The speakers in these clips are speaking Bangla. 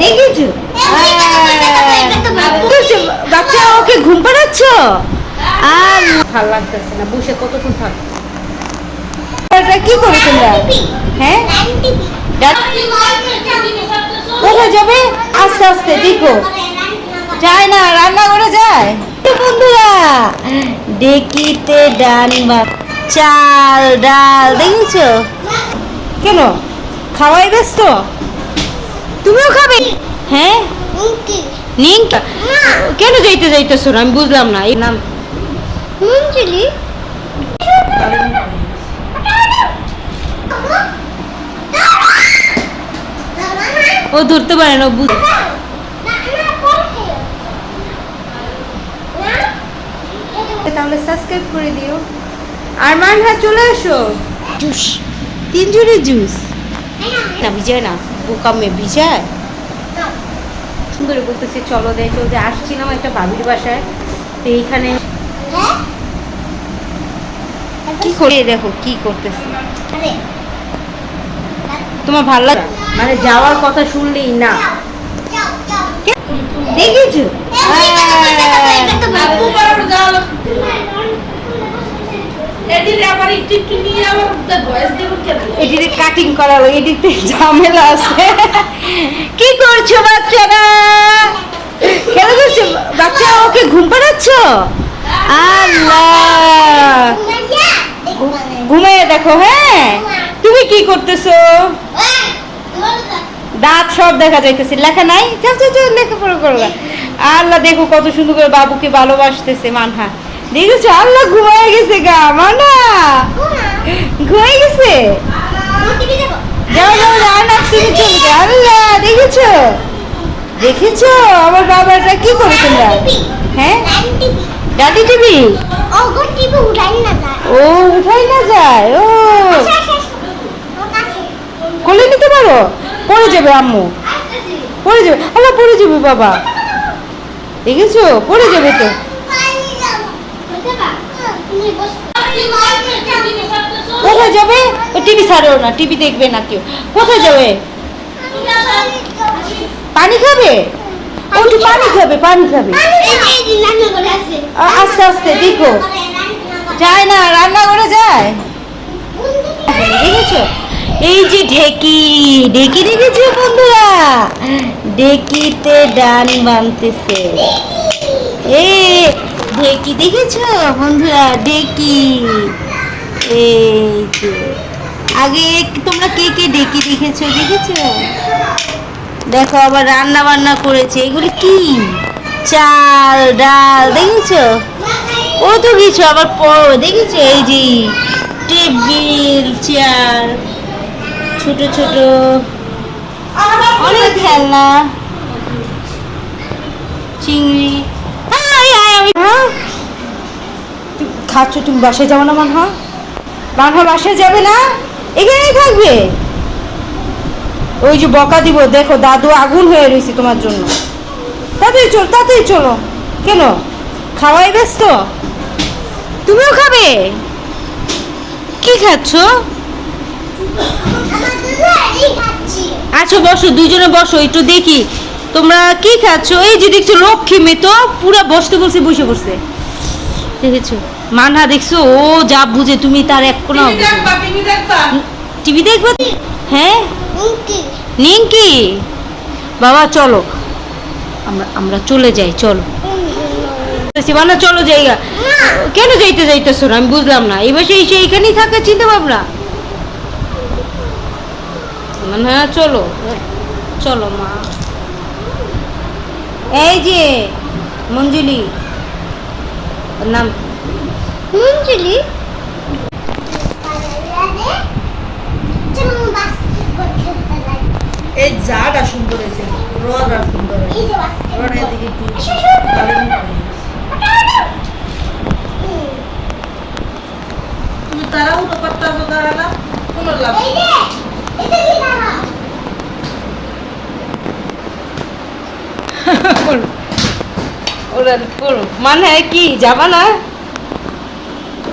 দেখেছ? বাচ্চা ওকে ঘুম পাড়াচ্ছ? আর ভালো লাগতেছে না বসে কতক্ষণ থাক? এটা কি করে তোমরা? হ্যাঁ? কোথায় যাবে? আস্তে আস্তে দেখো। যায় না রান্না করে যায় বন্ধুরা ডেকিতে ডান বা চাল ডাল দেখেছ? কেন? খাওয়াই ব্যস্ত? তুমিও খাবে? হ্যাঁ? নিংটা কেন যাইতে যাইতেছো আমি বুঝলাম না। এই নাম। ও ধরতে পারে না ও বুঝ তাহলে সাবস্ক্রাইব করে দিও। আর মান হ্যাঁ চলে আসো জুস। তিনজনে জুস। না। ভিজায় না। বোকা মেয়ে ভিজায় সুন্দর বলতেছে চলো দেখো যে আসছিলাম একটা বাবির বাসায় তো এইখানে কি করে দেখো কি করতেছে। তোমার ভালো লাগে মানে যাওয়ার কথা শুনলেই না। দেখেছ? এটিতে আল্লাহ। দেখো হ্যাঁ? তুমি কি করতেছো? দাঁত সব দেখা যাইতেছে, লেখা নাই? চল চল চল লেখাপড়া করো। গা। আল্লাহ দেখো কত সুন্দর করে বাবুকে ভালোবাসতেছে মানহা। দেখেছ আল্লাহ ঘুমায় গেছে গা, মানা। ঘুমায় গেছে? যাও যাও যাও না তুমি চলে আল্লাহ, দেখেছ? দেখেছ? আমার বাবাটা কি করে তোমরা? হ্যাঁ? Daddy TV? ও, উঠাই না যায়, ও। কোলে নিতে পারো? পড়ে যাবে, আম্মু। পড়ে যাবে। আল্লাহ, পড়ে যাবে, বাবা। দেখেছ? পড়ে যাবে তো। কোথায় যাবে? ও টিভি ছাড়েও না টিভি দেখবে না কেউ। কোথায় যাবে? পানি খাবে? একটু পানি খাবে পানি খাবে। আস্তে আস্তে, দেখো। যায় না রান্না করে যায়। দেখেছ? এই যে ঢেকি ঢেকি দেখেছ বন্ধুরা? ঢেকিতে ডান বানতেছে। এ ঢেকি দেখেছ বন্ধুরা? ঢেকি এই যে। আগে তোমরা কে কে ঢেকি দেখেছ দেখেছ? দেখো, আবার রান্না বান্না করেছে। এগুলি কি? চাল, ডাল, দেখেছ? ও তো কিছু আবার পড়ো দেখেছ? এই যে টেবিল, চেয়ার, ছোট ছোট। অনেক খেলনা। চিংড়ি হাই, হাই, আমি- হ্যাঁ? তুমি খাচ্ছ তুমি বাসায় যাব না, মানহা। মানহা, বাসায় যাবে না? এখানেই থাকবে? ওই যে বকা দিব, দেখো, দাদু আগুন হয়ে রয়েছে তোমার জন্য। তাতেই চলো তাড়াতাড়ি চলো। কেন? খাওয়াই ব্যস্ত? তুমিও খাবে? কি খাচ্ছ? আচ্ছা বসো দুইজনে বসো, একটু দেখি। তোমরা কি খাচ্ছ? এই যে দেখছ, লক্ষ্মী মেয়ে তো পুরা বসতে বলছে বসে বসছে দেখেছ? মানহা দেখছ? ও যা বুঝে তুমি তার এক কোনো টিভি দেখব হ্যাঁ? নিঙ্কি। বাবা চলো। আমরা আমরা চলে যাই চলো। মানে চলো জায়গা। কেন যাইতে যাইতেছো না? আমি বুঝলাম না। এবার সেই সেইখানেই থাকার চিন্তা ভাবনা মানে হ্যাঁ চলো। চলো মা। এই যে মঞ্জুলি। নাম মঞ্জুলি এই জাটা সুন্দর হয়েছে রোয়াটা সুন্দর হয়েছে। এদিকে একটু। তুমি তারাও তো করতেছো তারা কোনো লাভ মানে কি যাবা না?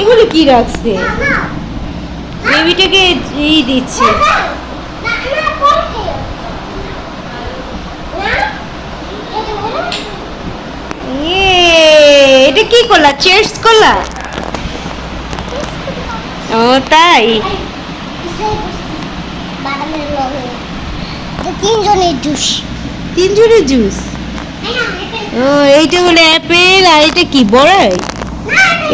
এগুলো কি রাখছে? বেবিটাকে ই দিচ্ছে। ইয়ে, এটা কি করলা চেয়ার্স করলা ও তাই? তিনজনের জুস। তিনজনের জুস? ও এইটা হলো অ্যাপেল আর এটা কি বড়ই?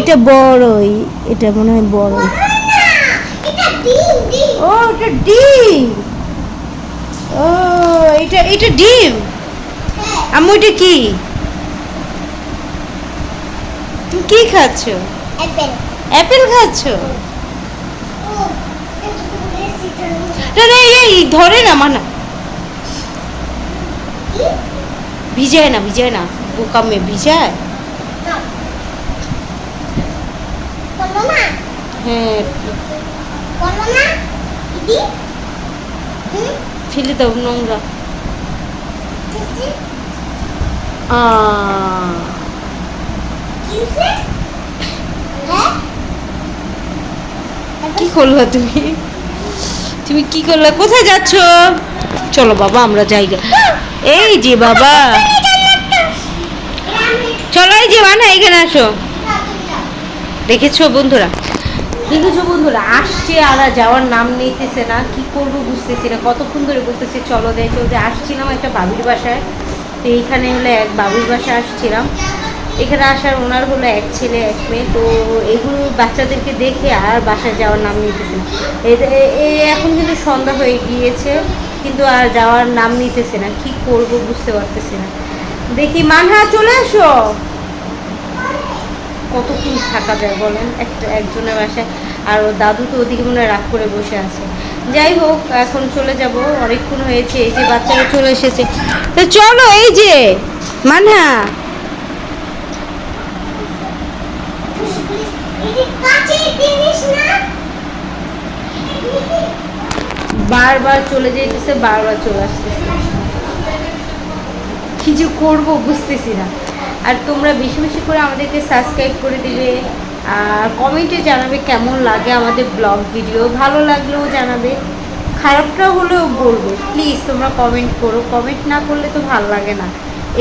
এটা বড়ই, এটা মনে হয় বড়ই। ও, এটা ডিম। ও, এটা এটা ডিম? আম্মু, এটা কি? তুমি কি খাচ্ছ? অ্যাপেল খাচ্ছ? ধরে না মানা ভিজায় না ভিজায় না, বোকা মেয়ে, ভিজায় না বলো না হ্যাঁ ফেলে দাও নোংরা কি হ্যাঁ করলা তুমি তুমি কি করলা কোথায় যাচ্ছ চলো বাবা আমরা যাই। এই যে বাবা চলো এই যে মানা এখানে আসো দেখেছ বন্ধুরা? দেখেছ বন্ধুরা? আসছে আর যাওয়ার নাম নিতেছে না। কি করব বুঝতেছি না। কতক্ষণ ধরে বলতেছে, চলো দেখো। যে আসছিলাম একটা বাবির বাসায়। তো এইখানে হলো এক বাবির বাসায় আসছিলাম। এখানে আসার ওনার হলো এক ছেলে, এক মেয়ে। তো এগুলো বাচ্চাদেরকে দেখে আর বাসায় যাওয়ার নাম নিতেছে না। এখন কিন্তু সন্ধ্যা হয়ে গিয়েছে, কিন্তু আর যাওয়ার নাম নিতেছে না। কি করব বুঝতে পারতেছি না। দেখি, মানহা, চলে আসো। কতক্ষণ থাকা যায় বলেন? একটা, একজনের বাসায়, আর দাদু তো ওদিকে মনে রাগ করে বসে আছে। যাই হোক, এখন চলে যাব। অনেকক্ষণ হয়েছে, এই যে বাচ্চারা চলে এসেছে। তো চলো, এই যে মানহা বারবার চলে যেতেছে বারবার চলে আসতেছে। কি যে করব বুঝতেছি না। আর তোমরা বেশি বেশি করে আমাদেরকে সাবস্ক্রাইব করে দিবে। আর কমেন্টে জানাবে কেমন লাগে আমাদের ব্লগ ভিডিও ভালো লাগলেও জানাবে। খারাপটা হলেও বলবে। প্লিজ তোমরা কমেন্ট করো। কমেন্ট না করলে তো ভালো লাগে না।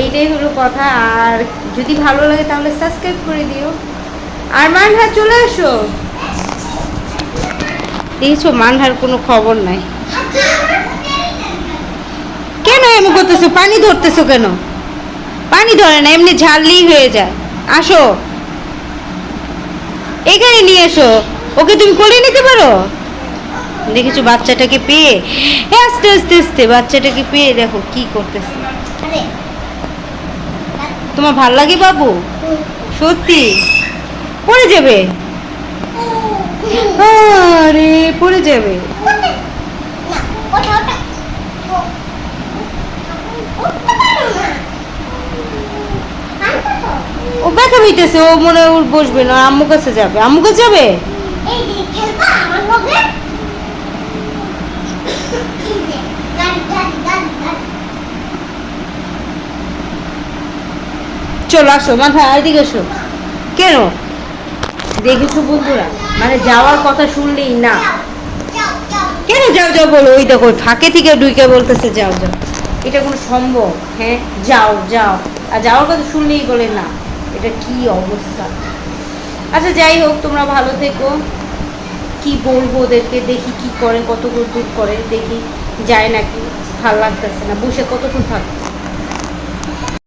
এইটাই হলো কথা। আর যদি ভালো লাগে তাহলে সাবস্ক্রাইব করে দিও। আর মানহা চলে আসো দেখছ মানহার কোনো খবর নাই। কেন এমন করতেছো? পানি ধরতেছো কেন? পানি ধরে না এমনি ঝাললেই হয়ে যায়। আসো। এখানে নিয়ে এসো। ওকে তুমি কোলে নিতে পারো? দেখেছ বাচ্চাটাকে পেয়ে? এ, আস্তে আস্তে আস্তে বাচ্চাটাকে পেয়ে দেখো কি করতেছে। তোমার ভালো লাগে বাবু? সত্যি? পড়ে যাবে? আরে পড়ে যাবে না ওটা ওটা ও- উঠতে পারো না আনতো তো। হইতেছে ও মনে হয় ওর বসবে না আম্মু কাছে যাবে। আম্মু কাছে যাবে? চলো আসো মাথা এদিকে এসো। কেন? দেখেছ বন্ধুরা? মানে যাওয়ার কথা শুনলেই না। কেন যাও যাও বলো ওই দেখো ফাঁকে থেকে ডুইকে বলতেছে যাও যাও। এটা কোনো সম্ভব হ্যাঁ? যাও যাও। আর যাওয়ার কথা শুনলেই বলে না। এটা কি অবস্থা? আচ্ছা যাই হোক, তোমরা ভালো থেকো। কি বলব ওদেরকে? দেখি কি করে কত দূর করে, দেখি। যায় নাকি, ভালো লাগতেছে না। বসে কতক্ষণ থাকব?